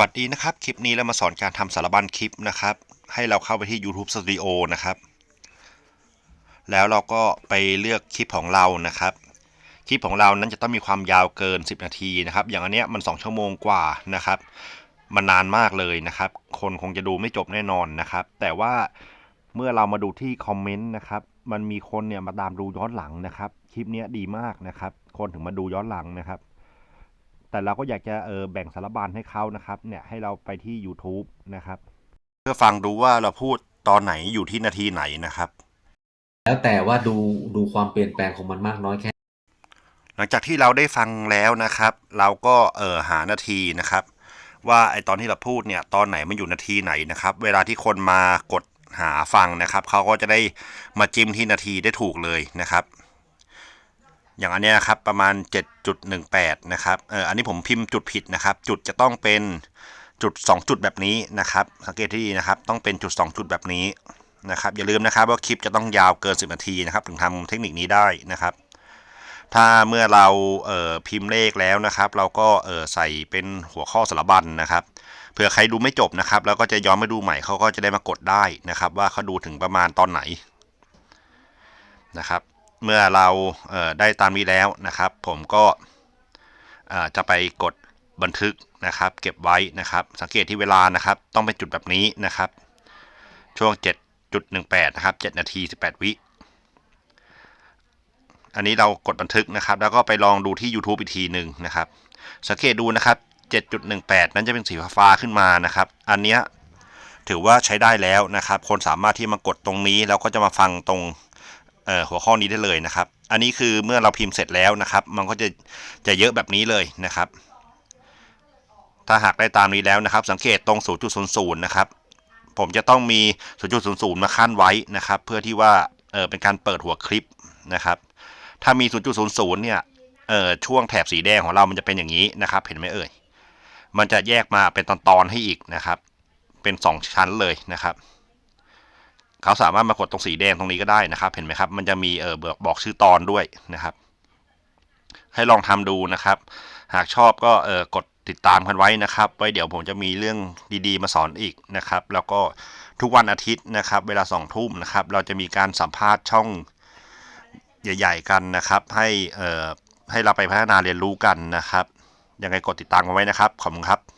วัสดีนะครับ คลิปนี้เรามาสอนการทำสารบัญคลิปนะครับ ให้เราเข้าไปที่ YouTube Studio นะครับ แล้วเราก็ไปเลือกคลิปของเรานะครับ คลิปของเรานั้นจะต้องมีความยาวเกิน 10 นาทีนะครับ อย่างอันเนี้ยมัน 2 ชั่วโมงกว่านะครับ มันนานมากเลยนะครับ คนคงจะดูไม่จบแน่นอนนะครับ แต่ว่าเมื่อเรามาดูที่คอมเมนต์นะครับ มันมีคนเนี่ยมาตามดูย้อนหลังนะครับ คลิปเนี้ยดีมากนะครับ คนถึงมาดูย้อนหลังนะครับ แต่เราก็อยากจะเออแบ่งสารบัญให้เขานะครับเนี่ยให้เราไปที่ YouTube นะครับ เพื่อฟังดูว่าเราพูดตอนไหนอยู่ที่นาทีไหนนะครับ แล้วแต่ว่าดูดูความเปลี่ยนแปลงของมันมากน้อยแค่ หลังจากที่เราได้ฟังแล้วนะครับ เราก็เออหานาทีนะครับ ว่าไอตอนที่เราพูดเนี่ยตอนไหนมันอยู่นาทีไหนนะครับ เวลาที่คนมากดหาฟังนะครับเขาก็จะได้มาจิ้มที่นาทีได้ถูกเลยนะครับ อย่างอันนี้นะครับประมาณ 7.18 นะครับเอออันนี้ผมพิมพ์จุดผิดนะครับ จุดจะต้องเป็นจุด 2 จุดแบบนี้นะครับสังเกตที่ดีนะครับ ต้องเป็นจุด 2 จุดแบบนี้นะครับ อย่าลืมนะครับว่าคลิปจะต้องยาวเกิน 10 นาทีนะครับ ถึงทำเทคนิคนี้ได้นะครับ ถ้าเมื่อเราเอ่อพิมพ์เลขแล้วนะครับ เราก็เออใส่เป็นหัวข้อสารบัญนะครับเผื่อใครดูไม่จบนะครับ แล้วก็จะย้อนมาดูใหม่เขาก็จะได้มากดได้นะครับ ว่าเขาดูถึงประมาณตอนไหนนะครับ เมื่อเราเได้ตามนี้แล้วนะครับ ผมก็จะไปกดบันทึกนะครับ เก็บไว้นะครับ สังเกตที่เวลานะครับ ต้องเป็นจุดแบบนี้นะครับ ช่วง 7.18 นะครับ 7 นาที 18 วิอันนี้เรากดบันทึกนะครับ แล้วก็ไปลองดูที่ YouTube อีกทีหนึ่งนะครับ สังเกตดูนะครับ 7.18 นั้นจะเป็นสีฟ้าขึ้นมานะครับ อันเนี้ยถือว่าใช้ได้แล้วนะครับ คนสามารถที่มากดตรงนี้ แล้วก็จะมาฟังตรง หัวข้อนี้ได้เลยนะครับ อันนี้คือเมื่อเราพิมพ์เสร็จแล้วนะครับ มันก็จะจะเยอะแบบนี้เลยนะครับ ถ้าหากได้ตามนี้แล้วนะครับ สังเกตตรง 0.00 นะครับ ผมจะต้องมี 0.00 มาขั้นไว้นะครับ เพื่อที่ว่าเออเป็นการเปิดหัวคลิปนะครับ ถ้ามี 0.00 เนี่ยเออช่วงแถบสีแดงของเรามันจะเป็นอย่างนี้นะครับ เห็นไหมเอ่ย มันจะแยกมาเป็นตอนๆให้อีกนะครับ เป็น 2 ชั้นเลยนะครับ เขาสามารถมากดตรงสีแดงตรงนี้ก็ได้นะครับ เห็นไหมครับ มันจะมีเออบอกบอกชื่อตอนด้วยนะครับ ให้ลองทำดูนะครับ หากชอบก็เออกดติดตามกันไว้นะครับ ไว้เดี๋ยวผมจะมีเรื่องดีๆ มาสอนอีกนะครับ แล้วก็ทุกวันอาทิตย์นะครับ เวลาสองทุ่มนะครับ เราจะมีการสัมภาษณ์ช่องใหญ่ ๆ กันนะครับ ให้เอ่อให้เราไปพัฒนาเรียนรู้กันนะครับ ยังไงกดติดตามกันไว้นะครับ ขอบคุณครับ